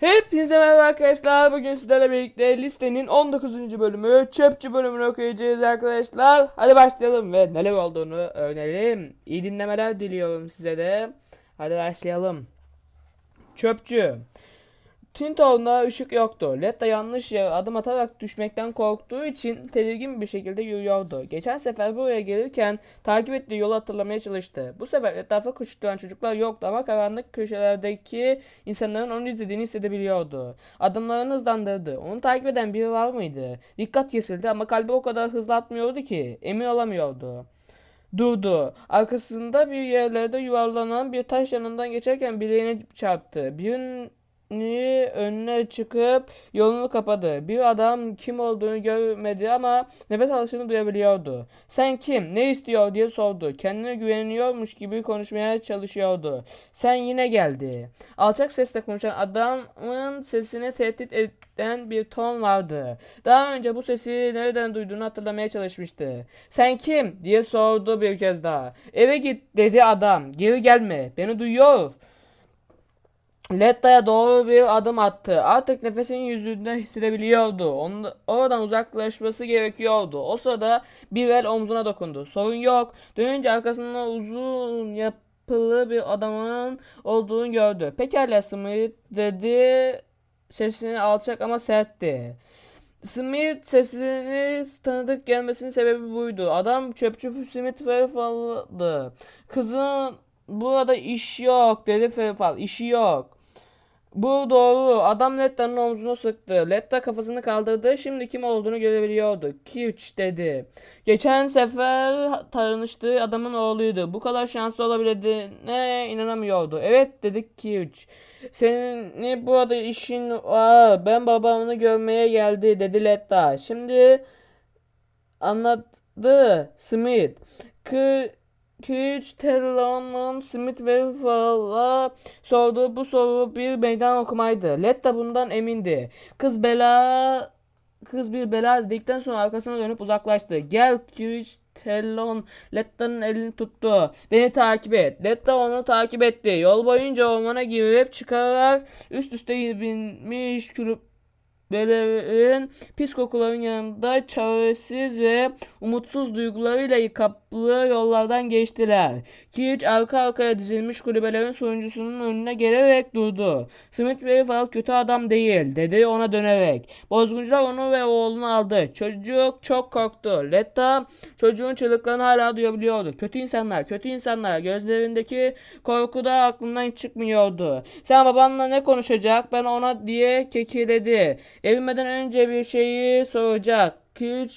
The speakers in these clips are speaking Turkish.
Hepinize merhaba arkadaşlar. Bugün sizlerle birlikte listenin 19. bölümü çöpçü bölümünü okuyacağız arkadaşlar. Hadi başlayalım ve neler olduğunu öğrenelim. İyi dinlemeler diliyorum size de. Hadi başlayalım. Çöpçü. Tintov'da ışık yoktu. Letta yanlış yere adım atarak düşmekten korktuğu için tedirgin bir şekilde yürüyordu. Geçen sefer buraya gelirken takip ettiği yolu hatırlamaya çalıştı. Bu sefer etrafa koşturan çocuklar yoktu ama karanlık köşelerdeki insanların onu izlediğini hissedebiliyordu. Adımlarını hızlandırdı. Onu takip eden biri var mıydı? Dikkat kesildi ama kalbi o kadar hızlı atmıyordu ki emin olamıyordu. Durdu. Arkasında bir yerlerde yuvarlanan bir taş yanından geçerken bileğine çarptı. Birinin önüne çıkıp yolunu kapadı. Bir adam kim olduğunu görmedi ama nefes alışını duyabiliyordu. Sen kim? Ne istiyor diye sordu. Kendine güveniyormuş gibi konuşmaya çalışıyordu. Sen yine geldi. Alçak sesle konuşan adamın sesini tehdit eden bir ton vardı. Daha önce bu sesi nereden duyduğunu hatırlamaya çalışmıştı. Sen kim? diye sordu bir kez daha. Eve git dedi adam. Geri gelme. Beni duyuyor. Letta'ya doğru bir adım attı. Artık nefesini yüzünden hissedebiliyordu. Onun, oradan uzaklaşması gerekiyordu. O sırada bir el omzuna dokundu. Sorun yok. Dönünce arkasından uzun yapılı bir adamın olduğunu gördü. Pekala Smith dedi. Sesini alçak ama sertti. Smith sesini tanıdık gelmesinin sebebi buydu. Adam çöpçü Smith Fairfall'dı. Kızın burada iş yok dedi Fairfall. İşi yok. Bu doğru. Adam Letta'nın omzuna sıktı. Letta kafasını kaldırdı. Şimdi kim olduğunu görebiliyordu. Kirch dedi. Geçen sefer tanıştığı adamın oğluydu. Bu kadar şanslı olabildiğine inanamıyordu. Evet dedik Kirch. Senin burada işin var. Ben babamını görmeye geldi dedi Letta. Şimdi anlattı Smith. Kı Kirch Telon'un Smith ve Fall'a sorduğu bu soru bir meydan okumaydı. Letta bundan emindi. Kız bela kız bir bela dedikten sonra arkasına dönüp uzaklaştı. Gel Kirch Telon Letta'nın elini tuttu. Beni takip et. Letta onu takip etti. Yol boyunca ormana girip çıkarak üst üste binmiş kulüplerin pis kokuların yanında çaresiz ve umutsuz duygularıyla kaplı yollardan geçtiler. Kirch arka arkaya dizilmiş kulübelerin sonuncusunun önüne gelerek durdu. Smith ve Fall kötü adam değil dedi ona dönerek. Bozguncular onu ve oğlunu aldı. Çocuk çok korktu. Letta çocuğun çığlıklarını hala duyabiliyordu. Kötü insanlar, kötü insanlar. Gözlerindeki korku da aklından hiç çıkmıyordu. Sen babanla ne konuşacak? Ben ona diye kekirledi. Evlenmeden önce bir şeyi soracak. Kirch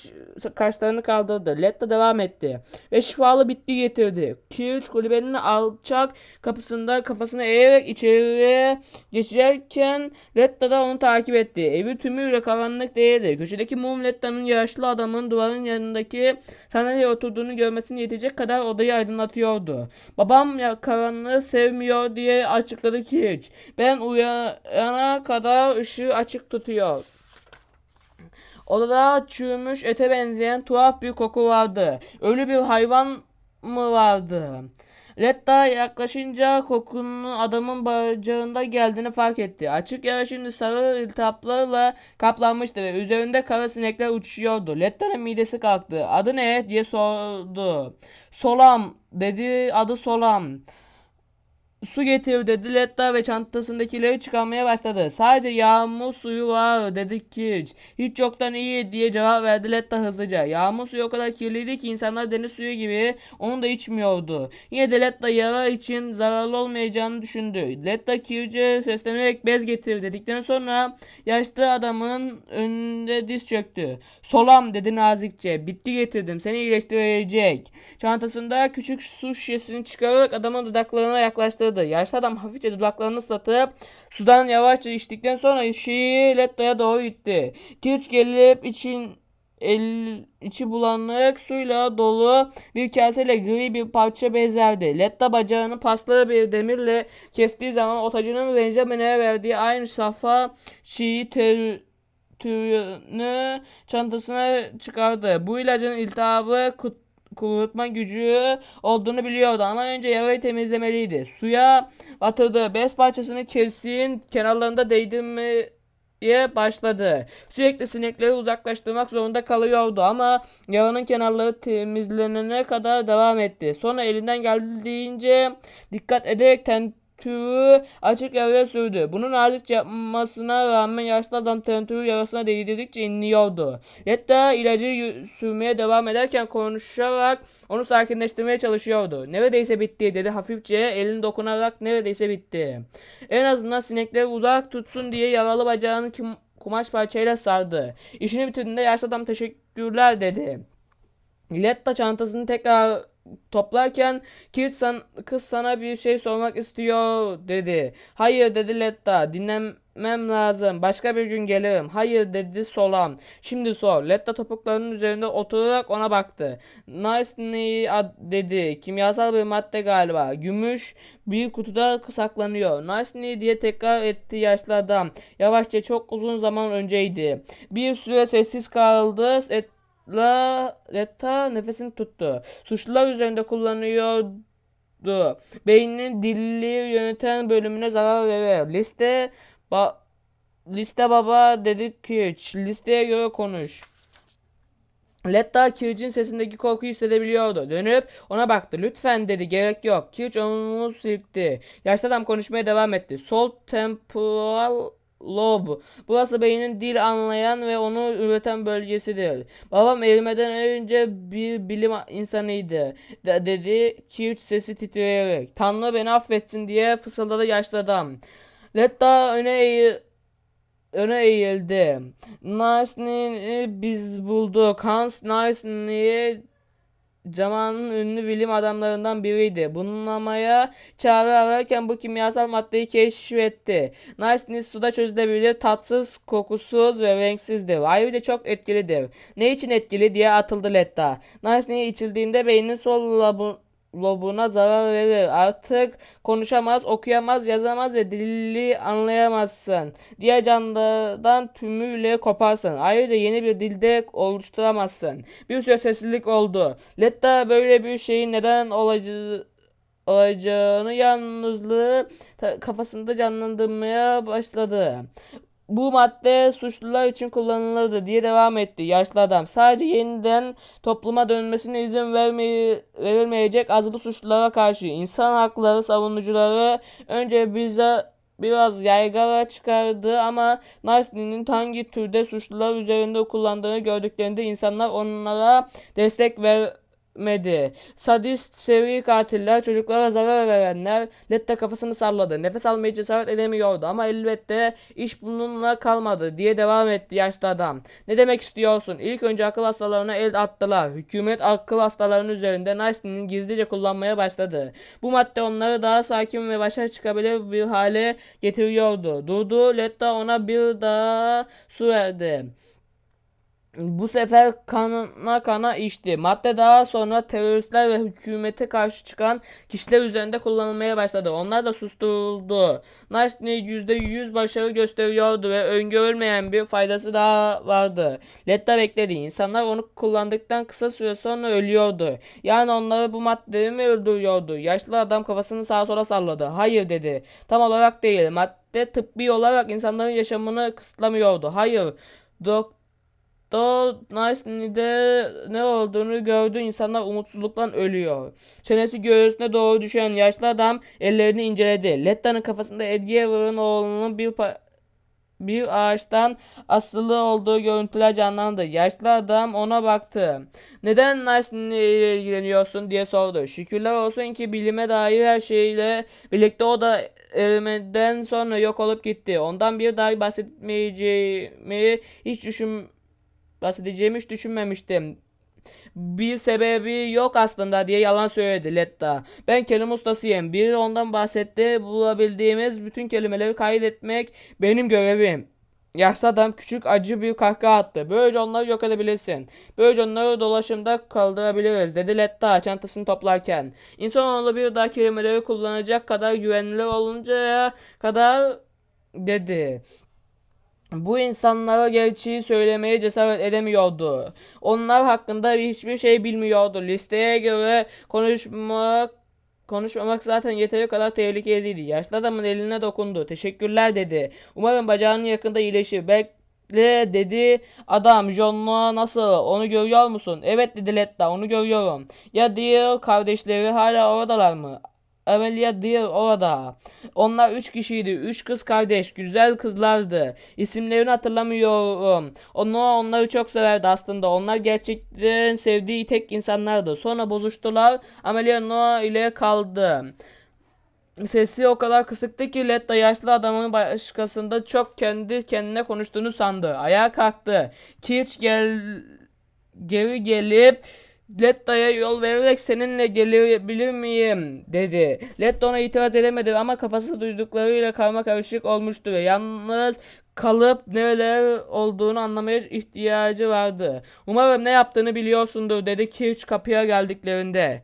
kaşlarını kaldırdı. Letta devam etti. Ve şifalı bitki getirdi. Kirch kulübenin alçak kapısında kafasını eğerek içeriye geçerken Letta da onu takip etti. Evi tümüyle karanlık değildi. Köşedeki mum Letta'nın yaşlı adamın duvarın yanındaki sandalyeye oturduğunu görmesine yetecek kadar odayı aydınlatıyordu. Babam ya karanlığı sevmiyor diye açıkladı Kirch. Ben uyana kadar ışığı açık tutuyor. Odada çürümüş ete benzeyen tuhaf bir koku vardı. Ölü bir hayvan mı vardı? Letta yaklaşınca kokunun adamın bacağında geldiğini fark etti. Açık yara şimdi sarı iltihaplarla kaplanmıştı ve üzerinde kara sinekler uçuşuyordu. Letta'nın midesi kalktı. Adı ne diye sordu. Solam dedi adı Solam. Su getir dedi Letta ve çantasındakileri çıkarmaya başladı. Sadece yağmur suyu var dedik Kirch. Hiç yoktan iyi diye cevap verdi Letta hızlıca. Yağmur suyu o kadar kirliydi ki insanlar deniz suyu gibi onu da içmiyordu. Yine de Letta yara için zararlı olmayacağını düşündü. Letta Kirch'e seslenerek bez getir dedikten sonra yaşlı adamın önünde diz çöktü. Solam dedi nazikçe. Bitti getirdim seni iyileştirecek. Çantasında küçük su şişesini çıkararak adamın dudaklarına yaklaştırdı ısırdı. Yaşlı adam hafifçe dudaklarını ıslatıp sudan yavaşça içtikten sonra şeyi Letta'ya doğru itti. Kirç gelip için el, içi bulanık suyla dolu bir kaseyle gri bir parça bez verdi. Letta bacağını paslı bir demirle kestiği zaman otacının Benjamin'e verdiği aynı safa çiğ tel türünü çantasına çıkardı. Bu ilacın iltihabı kut kurutma gücü olduğunu biliyordu ama önce yarayı temizlemeliydi. Suya batırdı. Bez parçasını kesin kenarlarında değdirmeye başladı. Sürekli sinekleri uzaklaştırmak zorunda kalıyordu ama yaranın kenarları temizlenene kadar devam etti. Sonra elinden geldiğince dikkat ederek tentürü açık yaraya sürdü. Bunun nazik yapmasına rağmen yaşlı adam tentürü yarasına değdirdikçe inliyordu. Letta ilacı sürmeye devam ederken konuşarak onu sakinleştirmeye çalışıyordu. Neredeyse bitti dedi hafifçe elini dokunarak neredeyse bitti. En azından sinekleri uzak tutsun diye yaralı bacağını kim- kumaş parçayla sardı. İşini bitirdiğinde yaşlı adam teşekkürler dedi. Letta çantasını tekrar toplarken Kirt san- kız sana bir şey sormak istiyor dedi. Hayır dedi Letta dinlemem lazım başka bir gün gelirim. Hayır dedi Solam. Şimdi sor. Letta topuklarının üzerinde oturarak ona baktı. Nice ad- dedi. Kimyasal bir madde galiba. Gümüş bir kutuda saklanıyor. Nice diye tekrar etti yaşlı adam. Yavaşça çok uzun zaman önceydi. Bir süre sessiz kaldı. Et La nefesini tuttu. Suçlular üzerinde kullanıyordu. Beyninin dilli yöneten bölümüne zarar verir. Liste ba liste baba dedi ki listeye göre konuş. Letta Kirch'in sesindeki korkuyu hissedebiliyordu. Dönüp ona baktı. Lütfen dedi. Gerek yok. Kirch onu silkti. Yaşlı adam konuşmaya devam etti. Sol temporal lobe. Burası beynin dil anlayan ve onu üreten bölgesidir. Babam erimeden önce bir bilim insanıydı. De- dedi Kirch sesi titreyerek. Tanrı beni affetsin diye fısıldadı yaşlı adam. Letta öne eğil öne eğildi. Narsni'yi biz bulduk. Hans Narsni zamanın ünlü bilim adamlarından biriydi. Bunlamaya çare ararken bu kimyasal maddeyi keşfetti. Narsni suda çözülebilir, tatsız, kokusuz ve renksizdir. Ayrıca çok etkilidir. Ne için etkili diye atıldı Letta. Narsni içildiğinde beynin sol lobu lobuna zarar verir. Artık konuşamaz, okuyamaz, yazamaz ve dili anlayamazsın. Diğer canlılardan tümüyle koparsın. Ayrıca yeni bir dilde oluşturamazsın. Bir süre sessizlik oldu. Letta böyle bir şeyin neden olacağı olacağını yalnızlığı kafasında canlandırmaya başladı. Bu madde suçlular için kullanılırdı diye devam etti yaşlı adam. Sadece yeniden topluma dönmesine izin vermeye, verilmeyecek azılı suçlulara karşı insan hakları savunucuları önce bize biraz yaygara çıkardı ama Narsni'nin hangi türde suçlular üzerinde kullandığını gördüklerinde insanlar onlara destek vermedi. Sadist seri katiller, çocuklara zarar verenler Letta kafasını salladı. Nefes almaya cesaret edemiyordu ama elbette iş bununla kalmadı diye devam etti yaşlı adam. Ne demek istiyorsun? İlk önce akıl hastalarına el attılar. Hükümet akıl hastalarının üzerinde Narsni'nin gizlice kullanmaya başladı. Bu madde onları daha sakin ve başa çıkabilir bir hale getiriyordu. Durdu. Letta ona bir daha su verdi. Bu sefer kana kana içti. Madde daha sonra teröristler ve hükümete karşı çıkan kişiler üzerinde kullanılmaya başladı. Onlar da susturuldu. Naşni %100 başarı gösteriyordu ve öngörülmeyen bir faydası daha vardı. Letta bekledi. İnsanlar onu kullandıktan kısa süre sonra ölüyordu. Yani onları bu maddeyi mi öldürüyordu? Yaşlı adam kafasını sağa sola salladı. Hayır dedi. Tam olarak değil. Madde tıbbi olarak insanların yaşamını kısıtlamıyordu. Hayır. Doktor Doktor Nice'de ne olduğunu gördü insanlar umutsuzluktan ölüyor. Çenesi göğsüne doğru düşen yaşlı adam ellerini inceledi. Letta'nın kafasında Edgever'ın oğlunun bir bir ağaçtan asılı olduğu görüntüler canlandı. Yaşlı adam ona baktı. Neden Nice'le ilgileniyorsun diye sordu. Şükürler olsun ki bilime dair her şeyle birlikte o da erimeden sonra yok olup gitti. Ondan bir daha bahsetmeyeceğimi hiç düşün bahsedeceğimi hiç düşünmemiştim. Bir sebebi yok aslında diye yalan söyledi Letta. Ben kelime ustasıyım. Biri ondan bahsetti. Bulabildiğimiz bütün kelimeleri kaydetmek benim görevim. Yaşlı adam küçük acı bir kahkaha attı. Böylece onları yok edebilirsin. Böylece onları dolaşımda kaldırabiliriz dedi Letta çantasını toplarken. İnsanoğlu bir daha kelimeleri kullanacak kadar güvenilir oluncaya kadar dedi. Bu insanlara gerçeği söylemeye cesaret edemiyordu. Onlar hakkında hiçbir şey bilmiyordu. Listeye göre konuşmak Konuşmamak zaten yeteri kadar tehlikeliydi. Yaşlı adamın eline dokundu. Teşekkürler dedi. Umarım bacağının yakında iyileşir. Bekle dedi adam. John'la nasıl? Onu görüyor musun? Evet dedi Letta. Onu görüyorum. Ya diğer kardeşleri hala oradalar mı? Amelia Deer orada. Onlar üç kişiydi. Üç kız kardeş. Güzel kızlardı. İsimlerini hatırlamıyorum. Onu onları çok severdi aslında. Onlar gerçekten sevdiği tek insanlardı. Sonra bozuştular. Amelia Noah ile kaldı. Sesi o kadar kısıktı ki Letta yaşlı adamın başkasında çok kendi kendine konuştuğunu sandı. Ayağa kalktı. Kirch gel geri gelip Letta'ya yol vererek seninle gelebilir miyim dedi. Letta ona itiraz edemedi ama kafası duyduklarıyla karma karışık olmuştu ve yalnız kalıp neler olduğunu anlamaya ihtiyacı vardı. Umarım ne yaptığını biliyorsundur dedi Kirch kapıya geldiklerinde.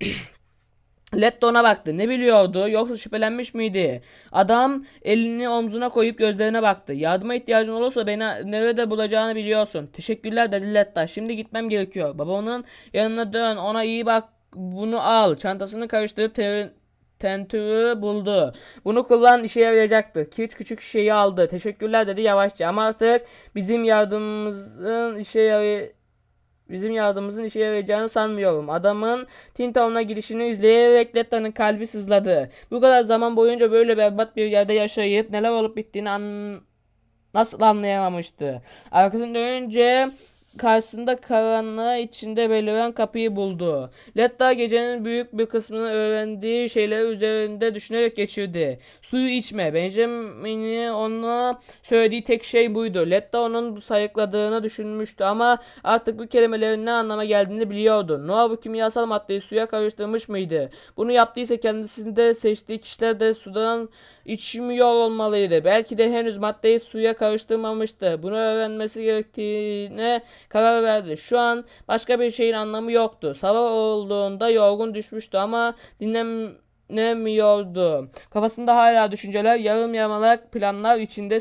Letto ona baktı. Ne biliyordu? Yoksa şüphelenmiş miydi? Adam elini omzuna koyup gözlerine baktı. Yardıma ihtiyacın olursa beni nerede bulacağını biliyorsun. Teşekkürler dedi Letta. Şimdi gitmem gerekiyor. Babanın yanına dön. Ona iyi bak. Bunu al. Çantasını karıştırıp te tentürü buldu. Bunu kullan işe yarayacaktı. Ki üç küçük şeyi aldı. Teşekkürler dedi yavaşça. Ama artık bizim yardımımızın işe yarayacak bizim yardımımızın işe yarayacağını sanmıyorum. Adamın Tintown'a gidişini izleyerek Letta'nın kalbi sızladı. Bu kadar zaman boyunca böyle berbat bir yerde yaşayıp neler olup bittiğini an nasıl anlayamamıştı. Arkasını dönünce karşısında karanlığı içinde beliren kapıyı buldu. Letta gecenin büyük bir kısmını öğrendiği şeyler üzerinde düşünerek geçirdi. Suyu içme. Benjamin'in ona söylediği tek şey buydu. Letta onun sayıkladığını düşünmüştü ama artık bu kelimelerin ne anlama geldiğini biliyordu. Noah bu kimyasal maddeyi suya karıştırmış mıydı? Bunu yaptıysa kendisinde seçtiği kişiler de sudan içmiyor olmalıydı. Belki de henüz maddeyi suya karıştırmamıştı. Bunu öğrenmesi gerektiğine karar verdi. Şu an başka bir şeyin anlamı yoktu. Sabah olduğunda yorgun düşmüştü ama dinlem nemiyordu. Kafasında hala düşünceler, yarım yamalak planlar içinde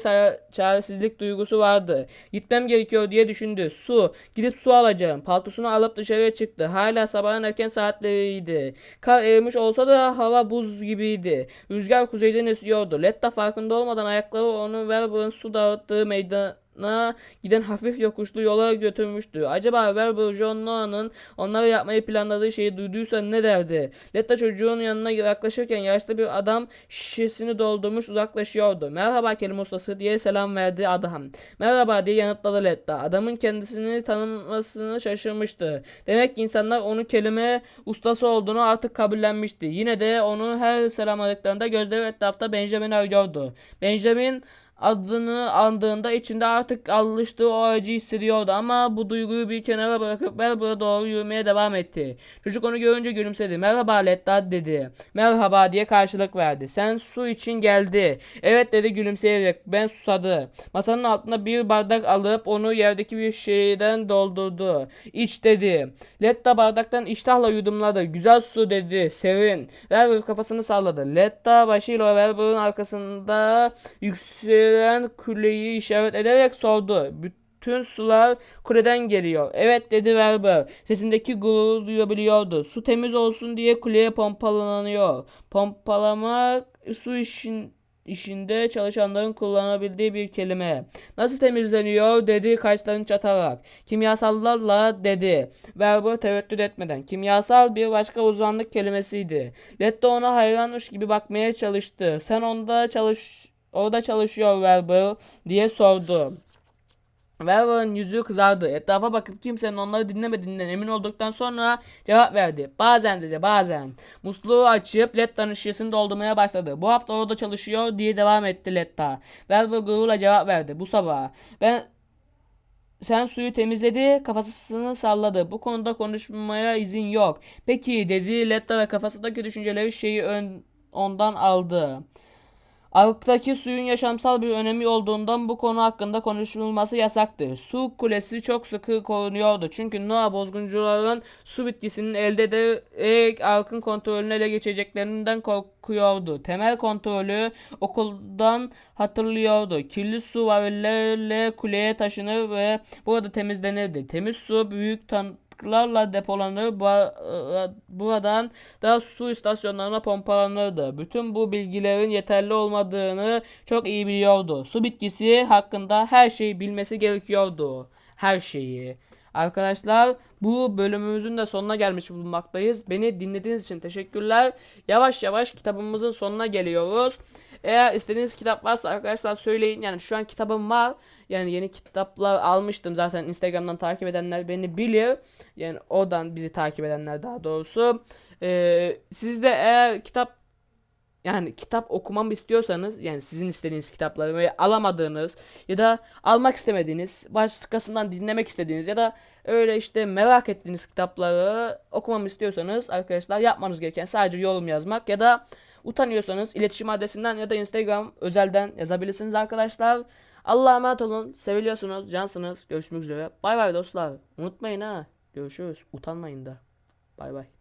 çaresizlik duygusu vardı. Gitmem gerekiyor diye düşündü. Su. Gidip su alacağım. Paltosunu alıp dışarıya çıktı. Hala sabahın erken saatleriydi. Kar erimiş olsa da hava buz gibiydi. Rüzgar kuzeyden esiyordu. Letta farkında olmadan ayakları onu Werber'ın su dağıttığı meydan na giden hafif yokuşlu yola götürmüştü. Acaba Weber John Noah'nın onları yapmayı planladığı şeyi duyduysa ne derdi? Letta çocuğun yanına yaklaşırken yaşlı bir adam şişesini doldurmuş uzaklaşıyordu. Merhaba kelime ustası diye selam verdi adam. Merhaba diye yanıtladı Letta. Adamın kendisini tanımasını şaşırmıştı. Demek ki insanlar onun kelime ustası olduğunu artık kabullenmişti. Yine de onu her selam aldıklarında gözleri etrafta Benjamin arıyordu. Benjamin adını andığında içinde artık alıştığı o acı hissediyordu ama bu duyguyu bir kenara bırakıp Merhaba'ya doğru yürümeye devam etti. Çocuk onu görünce gülümsedi. Merhaba Lettad dedi. Merhaba diye karşılık verdi. Sen su için geldi. Evet dedi gülümseyerek. Ben susadı. Masanın altına bir bardak alıp onu yerdeki bir şeyden doldurdu. İç dedi. Letta bardaktan iştahla yudumladı. Güzel su dedi. Sevin. Werber kafasını salladı. Letta başıyla Werber'ın arkasında yüksek gösteren kuleyi işaret ederek sordu. Bütün sular kuleden geliyor. Evet dedi Werber. Sesindeki gururu duyabiliyordu. Su temiz olsun diye kuleye pompalanıyor. Pompalamak su işin işinde çalışanların kullanabildiği bir kelime. Nasıl temizleniyor dedi kaşlarını çatarak. Kimyasallarla dedi. Werber tereddüt etmeden. Kimyasal bir başka uzmanlık kelimesiydi. Letto ona hayranmış gibi bakmaya çalıştı. Sen onda çalış Orada çalışıyor Werber diye sordu. Werber'ın yüzü kızardı. Etrafa bakıp kimsenin onları dinlemediğinden emin olduktan sonra cevap verdi. Bazen dedi bazen. Musluğu açıp Letta'nın şişesini doldurmaya başladı. Bu hafta orada çalışıyor diye devam etti Letta. Werber gururla cevap verdi. Bu sabah. Ben sen suyu temizledi, kafasını salladı. Bu konuda konuşmaya izin yok. Peki dedi Letta ve kafasındaki düşünceleri şeyi ön, ondan aldı. Arktaki suyun yaşamsal bir önemi olduğundan bu konu hakkında konuşulması yasaktır. Su kulesi çok sıkı korunuyordu. Çünkü Noah bozguncuların su bitkisinin elde ederek Ark'ın kontrolünü ele geçireceklerinden korkuyordu. Temel kontrolü okuldan hatırlıyordu. Kirli su varillerle kuleye taşınır ve burada temizlenirdi. Temiz su büyük tanklarla depolanır. Bu- Buradan da su istasyonlarına pompalanırdı. Bütün bu bilgilerin yeterli olmadığını çok iyi biliyordu. Su bitkisi hakkında her şeyi bilmesi gerekiyordu. Her şeyi. Arkadaşlar bu bölümümüzün de sonuna gelmiş bulunmaktayız. Beni dinlediğiniz için teşekkürler. Yavaş yavaş kitabımızın sonuna geliyoruz. Eğer istediğiniz kitap varsa arkadaşlar söyleyin. Yani şu an kitabım var. Yani yeni kitaplar almıştım zaten Instagram'dan takip edenler beni bilir. Yani oradan bizi takip edenler daha doğrusu. Ee, siz de eğer kitap yani kitap okumamı istiyorsanız yani sizin istediğiniz kitapları ve alamadığınız ya da almak istemediğiniz başkasından dinlemek istediğiniz ya da öyle işte merak ettiğiniz kitapları okumamı istiyorsanız arkadaşlar yapmanız gereken sadece yorum yazmak ya da utanıyorsanız iletişim adresinden ya da Instagram özelden yazabilirsiniz arkadaşlar. Allah'a emanet olun. Seviliyorsunuz. Cansınız. Görüşmek üzere. Bay bay dostlar. Unutmayın ha. Görüşürüz. Utanmayın da. Bay bay.